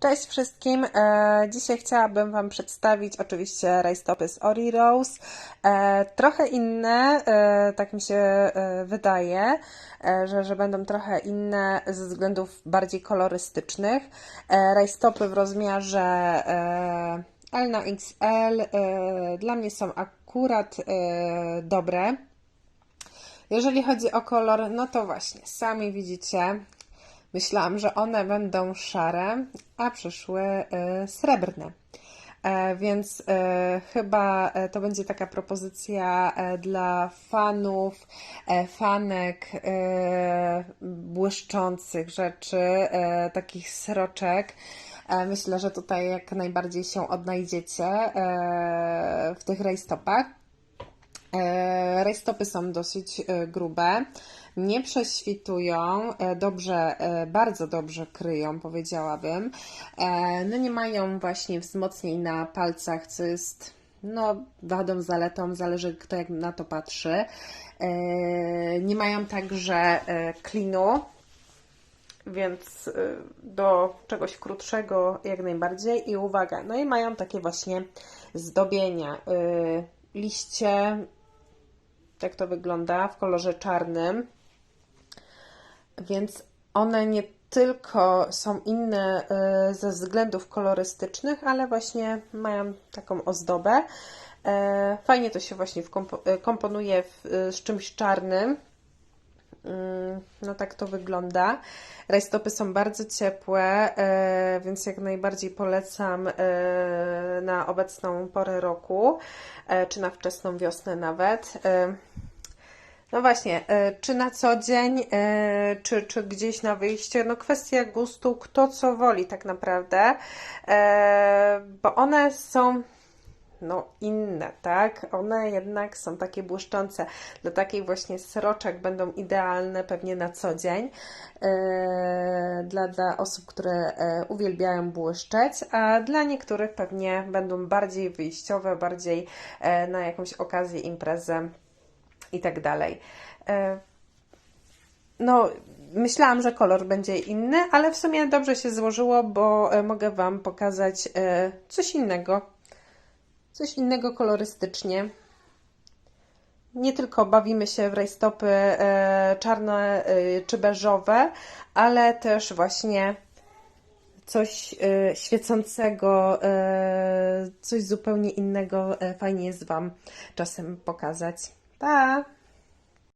Cześć wszystkim. E, dzisiaj chciałabym Wam przedstawić oczywiście rajstopy z Ori Rose. E, trochę inne, e, tak mi się wydaje, że, że będą trochę inne ze względów bardziej kolorystycznych. Rajstopy w rozmiarze L na XL dla mnie są akurat dobre. Jeżeli chodzi o kolor, no to właśnie, sami widzicie, myślałam, że one będą szare, a przyszły y, srebrne. E, Więc e, chyba e, to będzie taka propozycja e, dla fanów, fanek błyszczących rzeczy, takich sroczek. Myślę, że tutaj jak najbardziej się odnajdziecie w tych rajstopach. E, Rajstopy są dosyć e, grube, nie prześwitują, e, dobrze, bardzo dobrze kryją, powiedziałabym. No nie mają właśnie wzmocnień na palcach, co jest no, wadą, zaletą, zależy kto jak na to patrzy. Nie mają także klinu, więc do czegoś krótszego jak najbardziej. I uwaga, no i mają takie właśnie zdobienia. Liście, tak to wygląda, w kolorze czarnym. Więc one nie tylko są inne y, ze względów kolorystycznych, ale właśnie mają taką ozdobę. E, Fajnie to się właśnie y, komponuje y, z czymś czarnym. Mm, No tak to wygląda. Rajstopy są bardzo ciepłe, e, więc jak najbardziej polecam e, na obecną porę roku, czy na wczesną wiosnę nawet. No właśnie, czy na co dzień, czy, czy gdzieś na wyjście, no kwestia gustu, kto co woli tak naprawdę, bo one są no inne, tak? One jednak są takie błyszczące. Dla takiej właśnie sroczek będą idealne pewnie na co dzień. e, Dla, dla osób, które e, uwielbiają błyszczeć, a dla niektórych pewnie będą bardziej wyjściowe, bardziej e, na jakąś okazję, imprezę i tak dalej. No, myślałam, że kolor będzie inny, ale w sumie dobrze się złożyło, bo mogę Wam pokazać coś innego. Coś innego kolorystycznie. Nie tylko bawimy się w rajstopy e, czarne e, czy beżowe, ale też właśnie coś e, świecącego, coś zupełnie innego. Fajnie jest Wam czasem pokazać. Pa!